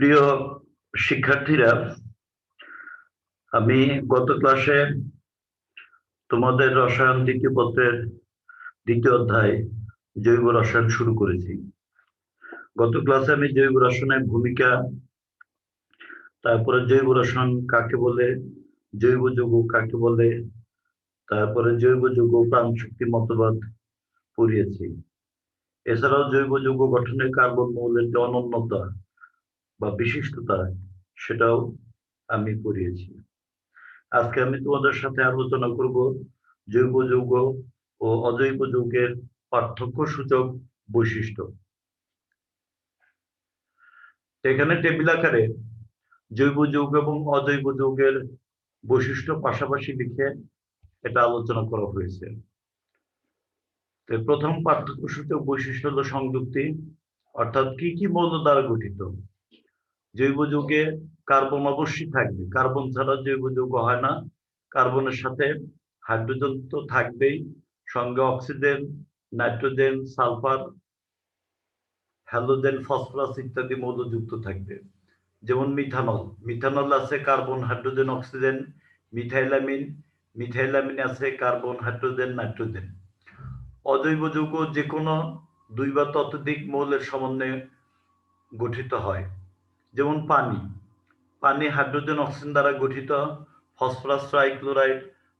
প্রিয় শিক্ষার্থীরা, আমি গত ক্লাসে তোমাদের রসায়ন দ্বিতীয় পত্রের দ্বিতীয় অধ্যায় জৈব রসায়ন শুরু করেছি। গত ক্লাসে আমি জৈব রসায়নের ভূমিকা, তারপরে জৈব রসায়ন কাকে বলে, জৈব যৌগ কাকে বলে, তারপরে জৈব যৌগ প্রাণ শক্তি মতবাদ পড়িয়েছি। এছাড়াও জৈব যৌগ গঠনের কার্বন মৌলের যে অনন্যতা বা বিশিষ্টতা, সেটাও আমি পড়িয়েছি। আজকে আমি তোমাদের সাথে আলোচনা করব জৈব যৌগ ও অজৈব যৌগের পার্থক্য সূচক বৈশিষ্ট্য। এখানে টেবিল আকারে জৈব যৌগ এবং অজৈব যৌগের বৈশিষ্ট্য পাশাপাশি লিখে এটা আলোচনা করা হয়েছে। প্রথম পার্থক্য সূচক বৈশিষ্ট্য হলো সংযুক্তি, অর্থাৎ কি কি মৌল দ্বারা গঠিত? জৈব যৌগে কার্বন অবশ্যই থাকবে। কার্বন ছাড়া জৈব যৌগ হয় না। কার্বনের সাথে হাইড্রোজেন তো থাকবেই। সঙ্গে oxygen nitrogen sulphur halogen phosphorus ইত্যাদি মৌল যুক্ত থাকবে। যেমন মিথানল। মিথানল আছে carbon hydrogen oxygen methylamine. Methylamine আছে কার্বন হাইড্রোজেন নাইট্রোজেন। অজৈব যৌগ যে কোনো দুই বা ততোধিক মৌলের সমন্বয়ে গঠিত হয়। যেমন পানি। পানি হাইড্রোজেন, অক্সিজেন দ্বারা গঠিত, ফসফরাস, ট্রাইক্লোরাইড,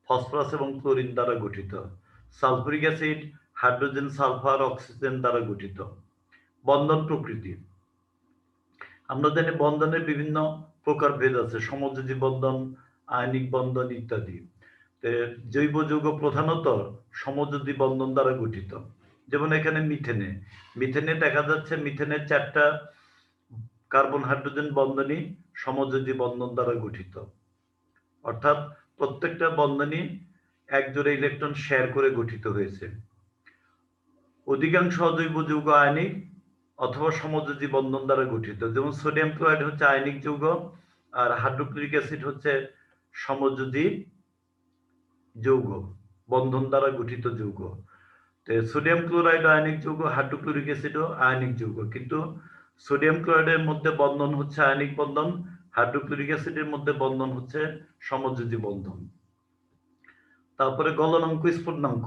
ফসফরাস এবং ক্লোরিন দ্বারা গঠিত। Sulphuric acid, hydrogen, sulphur, oxygen দ্বারা গঠিত। বন্ধন প্রকৃতি। আমরা জানি বন্ধনের বিভিন্ন প্রকার ভেদ আছে, সমযোজী বন্ধন, আয়নিক বন্ধন ইত্যাদি। জৈব যৌগ প্রধানত সমযোজী বন্ধন দ্বারা গঠিত। যেমন এখানে মিথেনে। মিথেনে দেখা যাচ্ছে, মিথেনের চারটা কার্বন হাইড্রোজেন বন্ধনী সমযোজী বন্ধন দ্বারা গঠিত। অর্থাৎ প্রত্যেকটা বন্ধনী এক জোড়া ইলেকট্রন শেয়ার করে গঠিত হয়েছে। অধিকাংশ অজৈব যৌগ আয়নিক অথবা সমযোজী বন্ধন দ্বারা গঠিত। যেমন সোডিয়াম ক্লোরাইড হচ্ছে আয়নিক যৌগ, আর হাইড্রোক্লোরিক অ্যাসিড হচ্ছে সমযোজী যৌগ, বন্ধন দ্বারা গঠিত যৌগ। তো সোডিয়াম ক্লোরাইড আয়নিক যৌগ, হাইড্রোক্লোরিক অ্যাসিডও আয়নিক যৌগ। কিন্তু সোডিয়াম ক্লোরাইডের মধ্যে বন্ধন হচ্ছে আয়নিক বন্ধন হাইড্রোক্লোরিক অ্যাসিডের মধ্যে বন্ধন হচ্ছে সমযোজী বন্ধন। তারপরে গলনাঙ্ক, স্ফুটনাঙ্ক।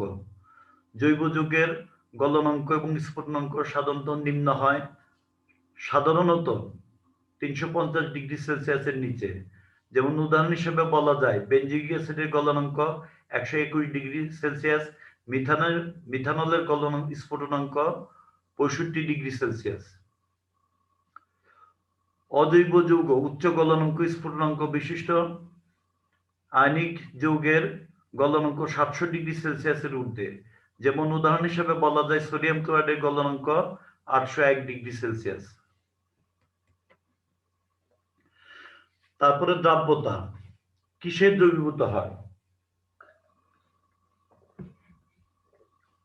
জৈব যুগের গলনাঙ্ক এবং স্ফুটনাঙ্ক সাধারণত নিম্ন হয়। সাধারণত তিনশো পঞ্চাশ ডিগ্রি সেলসিয়াসের নিচে। যেমন উদাহরণ হিসেবে বলা যায় বেঞ্জিক অ্যাসিডের গলনাঙ্ক একশো একুশ ডিগ্রি সেলসিয়াস, মিথানের, মিথানলের গলনাঙ্ক স্ফুটনাঙ্ক পঁয়ষট্টি ডিগ্রি সেলসিয়াস। অজৈব যৌগ, উচ্চ গলনাঙ্ক, স্ফুটনাঙ্ক বিশিষ্ট। আয়নিক যৌগের গলনাঙ্ক সাতশো ডিগ্রি সেলসিয়াসের ঊর্ধ্বে। যেমন উদাহরণ হিসেবে বলা যায়, সোডিয়াম ক্লোরাইডের গলনাঙ্ক আটশো এক ডিগ্রি সেলসিয়াস। তারপরে দ্রাব্যতা, কিসের দ্রবীভূত হয়?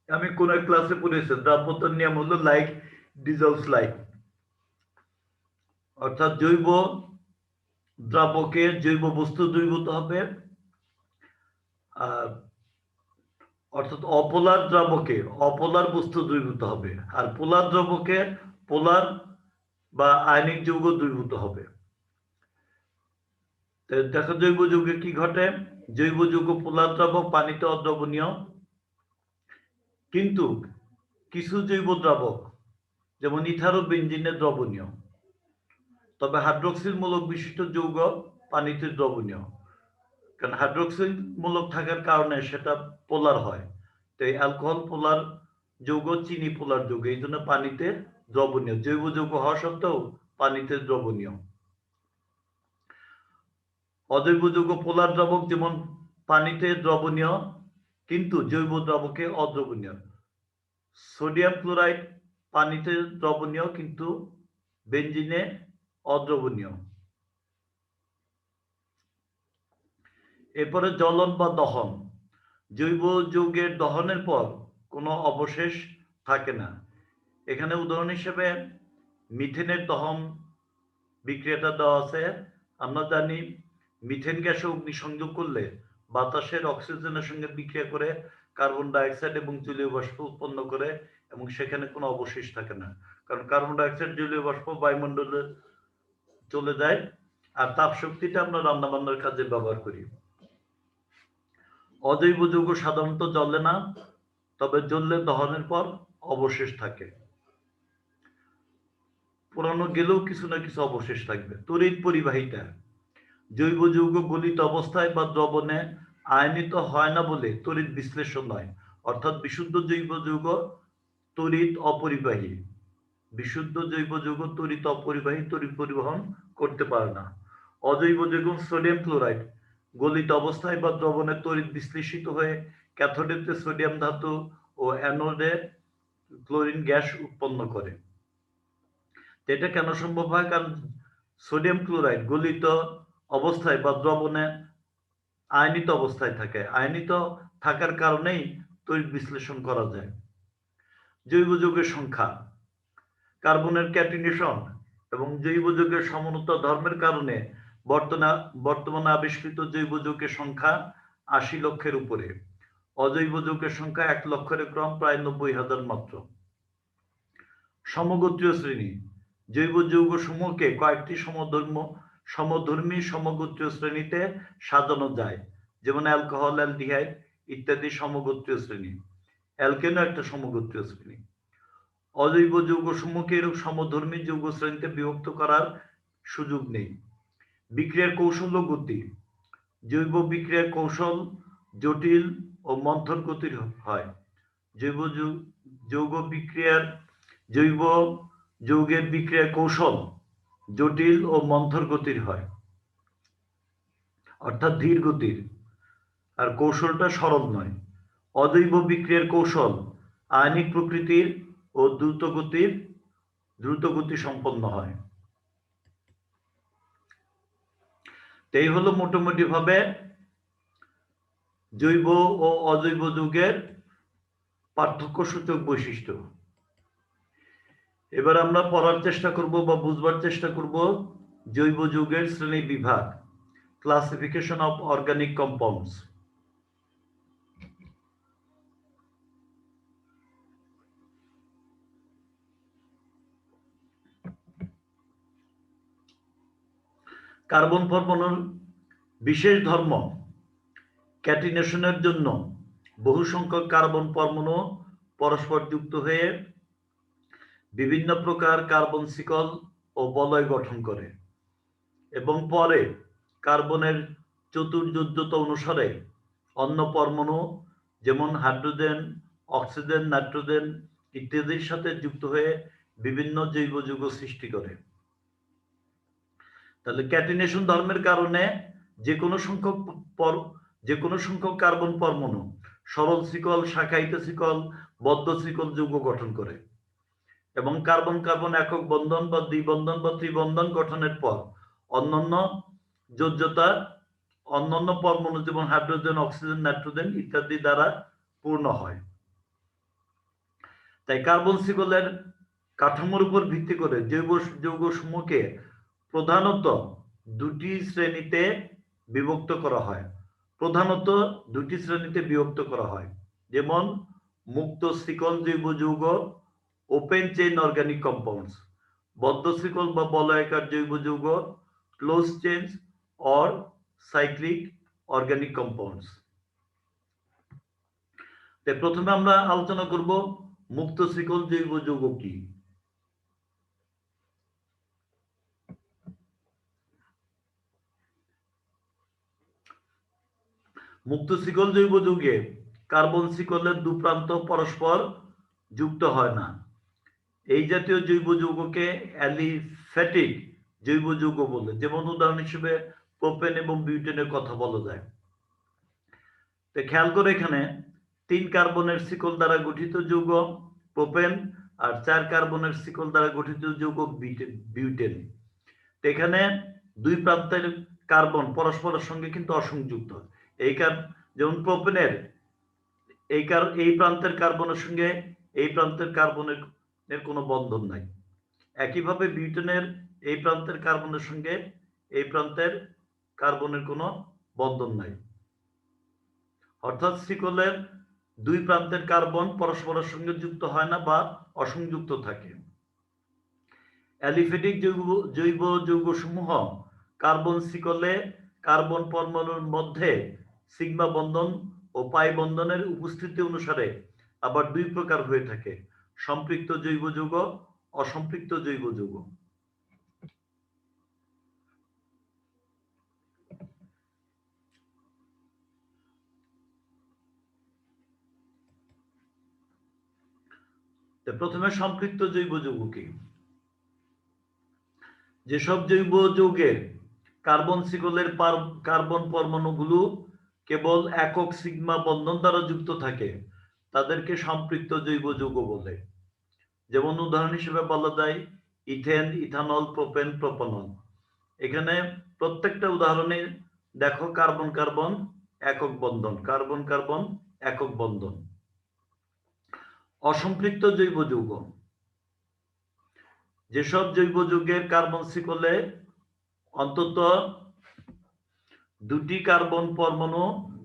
আমি কোন ক্লাসে পড়েছি দ্রাব্যতার নিয়ম হলো লাইক ডিজলস লাইক অর্থাৎ জৈব দ্রাবকে জৈব বস্তু দ্রবীভূত হবে। অর্থাৎ অপোলার দ্রাবকে অপোলার বস্তু দ্রবীভূত হবে। আর পোলার দ্রাবকে পোলার বা আয়নিক যৌগ দ্রবীভূত হবে। দেখো জৈব যৌগে কি ঘটে? জৈব যৌগ পোলার দ্রাবক পানিতে অদ্রবণীয়। কিন্তু কিছু জৈব দ্রাবক, যেমন ইথারো বেঞ্জিনের দ্রবণীয়। তবে হাইড্রোক্সিল মূলক বিশিষ্ট যৌগ পানিতে দ্রবণীয়। কারণ হাইড্রোক্সিল মূলক থাকার কারণে সেটা পোলার হয়। তো এই অ্যালকোহল পোলার যৌগ, চিনি পোলার যৌগ, এই জন্য পানিতে দ্রবণীয়। জৈব যৌগ হওয়া সত্ত্বেও পানিতে দ্রবণীয়। অজৈব যৌগ পোলার দ্রবক যেমন পানিতে দ্রবণীয়, কিন্তু জৈব দ্রবকে অদ্রবণীয়। সোডিয়াম ক্লোরাইড পানিতে দ্রবণীয়, কিন্তু বেঞ্জিনে অদ্রবণীয়। এরপরে জ্বলন বা দহন। জৈব যৌগের দহনের পর কোনো অবশেষ থাকে না। এখানে উদাহরণ হিসেবে মিথেনের দহন বিক্রিয়াটা দেওয়া আছে। আমরা জানি মিথেন গ্যাসে অগ্নিসংযোগ করলে বাতাসের অক্সিজেনের সঙ্গে বিক্রিয়া করে কার্বন ডাইঅক্সাইড এবং জলীয় বাষ্প উৎপন্ন করে এবং সেখানে কোনো অবশেষ থাকে না। কারণ কার্বন ডাইঅক্সাইড, জলীয় বাষ্প বায়ুমণ্ডলের চলে যায়, আর তাপ শক্তিটা আমরা রান্না বান্নার কাজে ব্যবহার করি। অজৈব যৌগ সাধারণত জ্বলে না, তবে জ্বললে দহনের পর অবশেষ থাকে। পুরানো গেলেও কিছু না কিছু অবশেষ থাকবে। তড়িৎ পরিবাহিতা। জৈব যৌগ গলিত অবস্থায় বা দ্রবণে আয়নিত হয় না বলে তড়িৎ বিশ্লেষণ নয়। অর্থাৎ বিশুদ্ধ জৈব যৌগ তড়িৎ অপরিবাহী। বিশুদ্ধ জৈব যৌগ তড়িৎ অপরিবাহী তড়িৎ পরিবহন করতে পারে না। অজৈব যৌগ সোডিয়াম ক্লোরাইড গলিত অবস্থায় বা দ্রবণে তড়িৎ বিশ্লেষিত হয়ে ক্যাথোডেতে সোডিয়াম ধাতু ও অ্যানোডে ক্লোরিন গ্যাস উৎপন্ন করে। এটা কেন সম্ভব হয়? কারণ সোডিয়াম ক্লোরাইড গলিত অবস্থায় বা দ্রবণে আয়নিত অবস্থায় থাকে। আয়নিত থাকার কারণেই তড়িৎ বিশ্লেষণ করা যায়। জৈব যৌগের সংখ্যা কার্বনের ক্যাটিনেশন এবং জৈব যৌগের সমানতা ধর্মের কারণে বর্তমানে আবিষ্কৃত জৈব যৌগের সংখ্যা আশি লক্ষের উপরে। অজৈব যৌগের সংখ্যা এক লক্ষের ক্রম প্রায় নব্বই হাজার মাত্র। সমগোত্রীয় শ্রেণি। জৈব যৌগ সমূহকে কয়েকটি সমধর্ম, সমধর্মী সমগোত্রীয় শ্রেণীতে সাজানো যায়, যেমন অ্যালকোহল, অ্যালডিহাইড ইত্যাদি সমগোত্রীয় শ্রেণি। অ্যালকেনও একটা সমগোত্রীয় শ্রেণি। অজৈব যৌগ সমূহকে এরূপ সমধর্মী যৌগ শ্রেণীতে বিভক্ত করার সুযোগ নেই। বিক্রিয়ার কৌশল ও গতি। জৈব বিক্রিয়ার কৌশল জটিল ও মন্থর গতির হয়। জৈব যৌগ বিক্রিয়ার, জৈব যৌগের বিক্রিয়ার কৌশল জটিল ও মন্থর গতির হয়। অর্থাৎ ধীর গতির। আর কৌশলটা সরল নয়। অজৈব বিক্রিয়ার কৌশল আয়নিক প্রকৃতির ও দ্রুত গতির দ্রুত গতি সম্পন্ন হয় এই হলো মোটামুটি ভাবে জৈব ও অজৈব যুগের পার্থক্য সূচক বৈশিষ্ট্য। এবার আমরা পড়ার চেষ্টা করব বা বুঝবার চেষ্টা করব জৈব যুগের শ্রেণি বিভাগ classification of organic compounds carbon পরমাণুর বিশেষ ধর্ম, ক্যাটিনেশনের জন্য বহু সংখ্যক কার্বন পরমাণু পরস্পর যুক্ত হয়ে বিভিন্ন প্রকার কার্বন শিকল ও বলয় গঠন করে এবং পরে কার্বনের চতুর্যোজ্যতা অনুসারে অন্য পরমাণু যেমন হাইড্রোজেন, অক্সিজেন, নাইট্রোজেন ইত্যাদির সাথে যুক্ত হয়ে বিভিন্ন জৈব যৌগ সৃষ্টি করে। তাহলে ক্যাটিনেশন ধর্মের কারণে যে কোনো সংখ্যক পর, যে কোনো সংখ্যক কার্বন পরমাণু সরল শিকল শাখায়িত শিকল বদ্ধ শিকল যৌগ গঠন করে। এবং কার্বন কার্বন একক বন্ধন বা দ্বিবন্ধন বা ত্রিবন্ধন গঠনের পর অন্যান্য যোজ্যতা, অন্যান্য পরমাণু যেমন হাইড্রোজেন, অক্সিজেন, নাইট্রোজেন ইত্যাদি দ্বারা পূর্ণ হয়। তাই কার্বন শিকলের কাঠামোর উপর ভিত্তি করে জৈব যৌগ সমূহকে প্রধানত দুটি শ্রেণীতে বিভক্ত করা হয়। প্রধানত দুটি শ্রেণীতে বিভক্ত করা হয়। যেমন, মুক্ত শিকল জৈব যৌগ, ওপেন চেইন অর্গানিক কম্পাউন্ডস। বদ্ধ শিকল বা বলয়াকার জৈব যৌগ, close chain or cyclic organic compounds. প্রথমে আমরা আলোচনা করব মুক্ত শিকল জৈব যৌগ কি? মুক্ত শিকল জৈব যুগে কার্বন শিকলের দুপ্রান্ত পরস্পর যুক্ত হয় না। এই জাতীয় জৈব যৌগকে অ্যালিফ্যাটিক জৈব যৌগ বলে, যেমন উদাহরণ হিসেবে প্রোপেন এবং বিউটেনের কথা বলা যায়। তো খেয়াল করে এখানে তিন কার্বনের শিকল দ্বারা গঠিত যৌগ প্রোপেন আর চার কার্বনের শিকল দ্বারা গঠিত যৌগ বিউটেন। এখানে দুই প্রান্তের কার্বন পরস্পরের সঙ্গে কিন্তু অসংযুক্ত এই কার যেমন প্রোপেনের, এই কার, এই প্রান্তের কার্বনের সঙ্গে এই প্রান্তের কার্বনের এর কোনো বন্ধন নাই। একইভাবে বিউটেনের এই প্রান্তের কার্বনের সঙ্গে এই প্রান্তের কার্বনের কোনো বন্ধন নাই। অর্থাৎ শিকলের দুই প্রান্তের কার্বন পরস্পরের সঙ্গে যুক্ত হয় না বা অসংযুক্ত থাকে। অ্যালিফেটিক জৈব জৈব যৌগসমূহ কার্বন শিকলে কার্বন পরমাণুর মধ্যে সিগমা বন্ধন ও পাই বন্ধনের উপস্থিতি অনুসারে আবার দুই প্রকার হয়ে থাকে, সম্পৃক্ত জৈব যৌগ, অসম্পৃক্ত জৈব যৌগ। প্রথমে সম্পৃক্ত জৈব যৌগ কি? যেসব জৈব যৌগের কার্বন পার- কার্বন পরমাণুগুলো কেবল একক সিগমা বন্ধন দ্বারা যুক্ত থাকে, তাদেরকে সম্পৃক্ত জৈব যৌগ বলে। যেমন উদাহরণ হিসেবে বলা যায়, ইথেন, ইথানল, প্রোপেন, প্রোপানল। এখানে প্রত্যেকটা উদাহরণে দেখো কার্বন কার্বন, একক বন্ধন, কার্বন কার্বন, একক বন্ধন। অসম্পৃক্ত জৈব যৌগ। যেসব জৈব যৌগের কার্বন শিকলে অন্তত দুটি কার্বন পরমাণু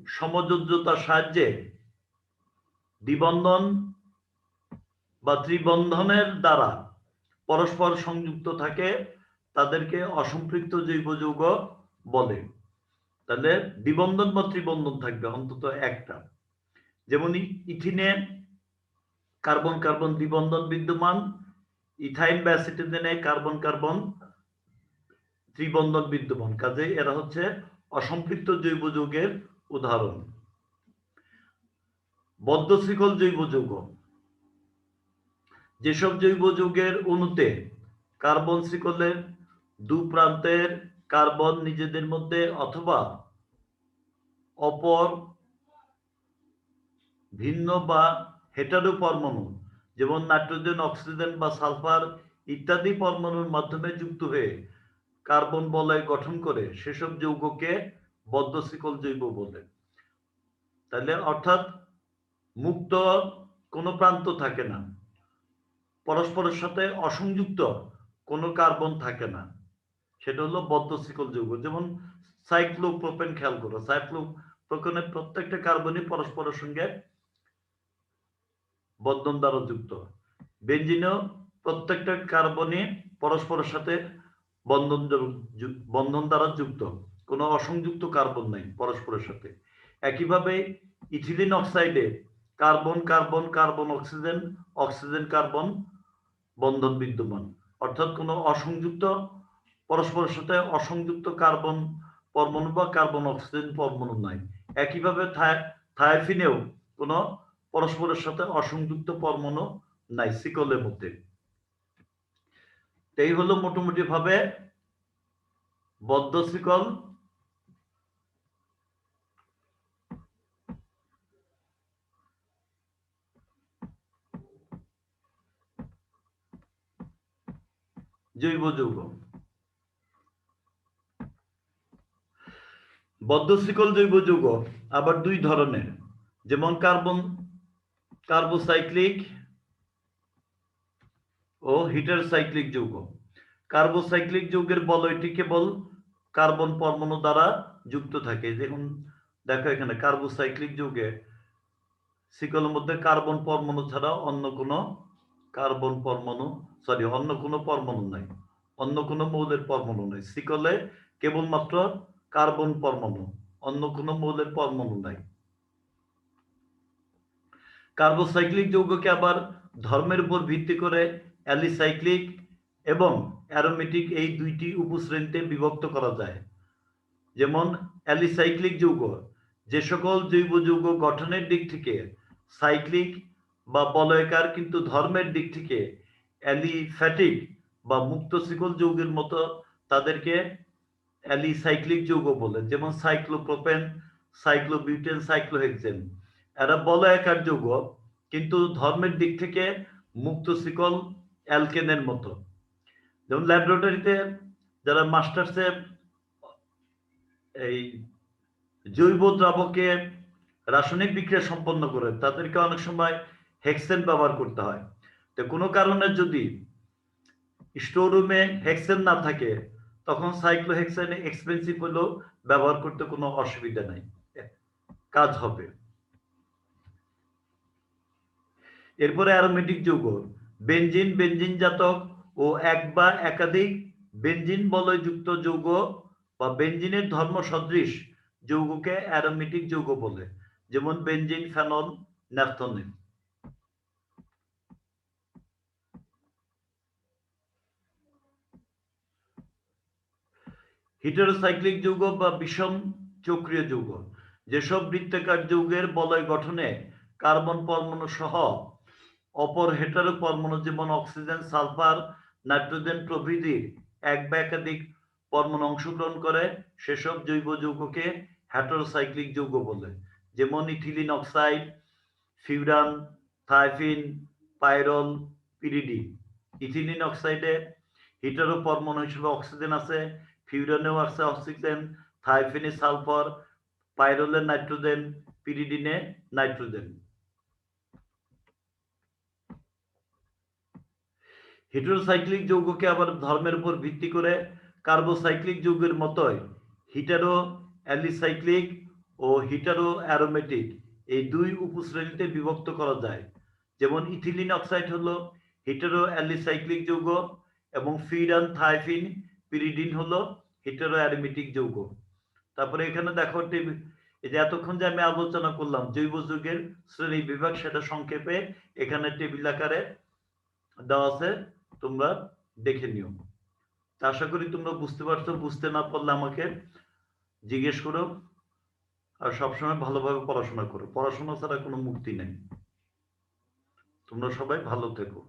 সমযোজ্যতার সাহায্যে দ্বিবন্ধন বা ত্রিবন্ধনের দ্বারা পরস্পর সংযুক্ত থাকে, তাদেরকে অসম্পৃক্ত জৈব যৌগ বলে। তাহলে দ্বিবন্ধন বা ত্রিবন্ধন থাকবে অন্তত একটা। যেমন ইথিনে কার্বন কার্বন দ্বিবন্ধন বিদ্যমান, ইথাইন বা কার্বন কার্বন ত্রিবন্ধন বিদ্যমান। কাজে এরা হচ্ছে অসম্পৃক্ত জৈব যৌগের উদাহরণ। বদ্ধ শিকল জৈব যৌগ। যেসব জৈব যৌগের অণুতে কার্বন শিকলের দু প্রান্তের কার্বন নিজেদের মধ্যে অথবা অপর ভিন্ন বা হেটারো পরমাণু যেমন নাইট্রোজেন, অক্সিজেন বা সালফার ইত্যাদি পরমাণুর মাধ্যমে যুক্ত হয়ে কার্বন বলয় গঠন করে সেসব যৌগকে বদ্ধ শিকল জৈব বলে। তাহলে অর্থাৎ মুক্ত কোনো প্রান্ত থাকে না, পরস্পরের সাথে অসংযুক্ত কোনো কার্বন থাকে না, সেটা হলো বদ্ধ শিকল যৌগ। যেমন সাইক্লোপ্রোপেন খেয়াল করো, সাইক্লোপ্রোপেনের প্রত্যেকটা কার্বনই পরস্পরের সঙ্গে বন্ধন দ্বারা যুক্ত। বেঞ্জিনও প্রত্যেকটা কার্বনই পরস্পরের সাথে বন্ধন বন্ধন দ্বারা যুক্ত। কোনো অসংযুক্ত কার্বন নাই পরস্পরের সাথে। একইভাবে ethylene অক্সাইডে carbon carbon carbon, oxygen oxygen, carbon, বন্ধন বিদ্যমান। অর্থাৎ কোনো অসংযুক্ত পরস্পরের সাথে অসংযুক্ত কার্বন পরমাণু বা কার্বন, অক্সিজেন পরমাণু নাই। একইভাবে থায়- থায়াফিনেও কোনো পরস্পরের সাথে অসংযুক্ত পরমাণু নাই, সিকলের মধ্যে। এই হলো মোটামুটি ভাবে বদ্ধ শিকল জৈব যৌগ। বদ্ধ শিকল জৈব যৌগ, আবার দুই ধরনের, যেমন কার্বন, কার্বোসাইক্লিক ও হিটার সাইক্লিক যৌগ। কার্বোসাইক্লিক যৌগের বলয়টি কেবল কার্বন পরমাণু দ্বারা যুক্ত থাকে। যেমন দেখো এখানে কার্বোসাইক্লিক যৌগে শিকলের মধ্যে কার্বন পরমাণু ছাড়া অন্য কোনো কার্বন পরমাণু সরি অন্য কোনো পরমাণু নাই। অন্য কোনো মৌলের পরমাণু নাই। শিকলে কেবলমাত্র কার্বন পরমাণু, অন্য কোনো মৌলের পরমাণু নাই। কার্বোসাইক্লিক যৌগকে আবার ধর্মের উপর ভিত্তি করে অ্যালিসাইক্লিক এবং অ্যারোমেটিক এই দুইটি উপশ্রেণীতে বিভক্ত করা যায়। যেমন অ্যালিসাইক্লিক যৌগ, যে সকল জৈব যৌগ গঠনের দিক থেকে সাইক্লিক বা বলয়কার কিন্তু ধর্মের দিক থেকে অ্যালিফ্যাটিক বা মুক্ত শিকল যৌগের মতো তাদেরকে অ্যালিসাইক্লিক যৌগ বলে, যেমন সাইক্লোপ্রোপেন, সাইক্লোবিউটেন, সাইক্লোহেক্সেন। এরা বলয়াকার যৌগ, কিন্তু ধর্মের দিক থেকে মুক্ত শিকল অ্যালকেনের মতো। যেমন ল্যাবরেটরিতে যারা মাস্টার্সে এই জৈব দ্রাবকে রাসায়নিক বিক্রিয়া সম্পন্ন করে, তাদেরকে অনেক সময় হেক্সেন ব্যবহার করতে হয়। তো কোনো কারণে যদি স্টোর রুমে হেক্সেন না থাকে, তখন সাইক্লোহেক্সেন এক্সপেন্সিভ হলেও ব্যবহার করতে কোনো অসুবিধা নাই। কাজ হবে। এরপরে অ্যারোমেটিক যৌগ। বেনজিন বেনজিন জাতক ও এক বা একাধিক বেঞ্জিন বলয়যুক্ত যৌগ বা বেঞ্জিনের ধর্ম সদৃশ যৌগকে অ্যারোমেটিক যৌগ বলে, যেমন বেঞ্জিন ফেনল ন্যাফথনিন হিটেরোসাইক্লিক যৌগ বা বিষম চক্রীয় যৌগ, যেসব বৃত্তাকার যৌগের বলয় গঠনে কার্বন পরমাণু সহ অপর হেটারো পরমাণু যেমন অক্সিজেন, সালফার, নাইট্রোজেন প্রভৃতি এক বা একাধিক পরমাণু অংশগ্রহণ করে, সেসব জৈব যৌগকে হেটারোসাইক্লিক যৌগ বলে। যেমন ethylene oxide, furan, thiophene, pyrrole pyridine ethylene অক্সাইডে hetero পরমাণু হিসেবে অক্সিজেন আছে, ফিউরানেও আছে অক্সিজেন, থাইফিনে সালফার পাইরোলে নাইট্রোজেন, পিরিডিনে নাইট্রোজেন। হিটেরোসাইক্লিক যৌগকে আবার ধর্মের উপর ভিত্তি করে কার্বোসাইক্লিক যৌগের মতোই হিটারো অ্যালিসাইক্লিক ও হিটারো অ্যারোমেটিক এই দুই উপশ্রেণীতে বিভক্ত করা যায়। যেমন ইথিলিন অক্সাইড হলো হিটারো অ্যালিসাইক্লিক যৌগ এবং ফিডান থাইফিন পিরিডিন হলো হিটারো অ্যারোমেটিক যৌগ। তারপরে এখানে দেখো এই যে এতক্ষণ যে আমি আলোচনা করলাম জৈব যুগের শ্রেণি বিভাগ, সেটা সংক্ষেপে এখানে টেবিল আকারে দেওয়া আছে। তোমরা দেখে নিও। তা আশা করি তোমরা বুঝতে পারছ, বুঝতে না পারলে আমাকে জিজ্ঞেস করো আর সবসময় ভালোভাবে পড়াশোনা করো। পড়াশোনা ছাড়া কোনো মুক্তি নেই। তোমরা সবাই ভালো থেকো।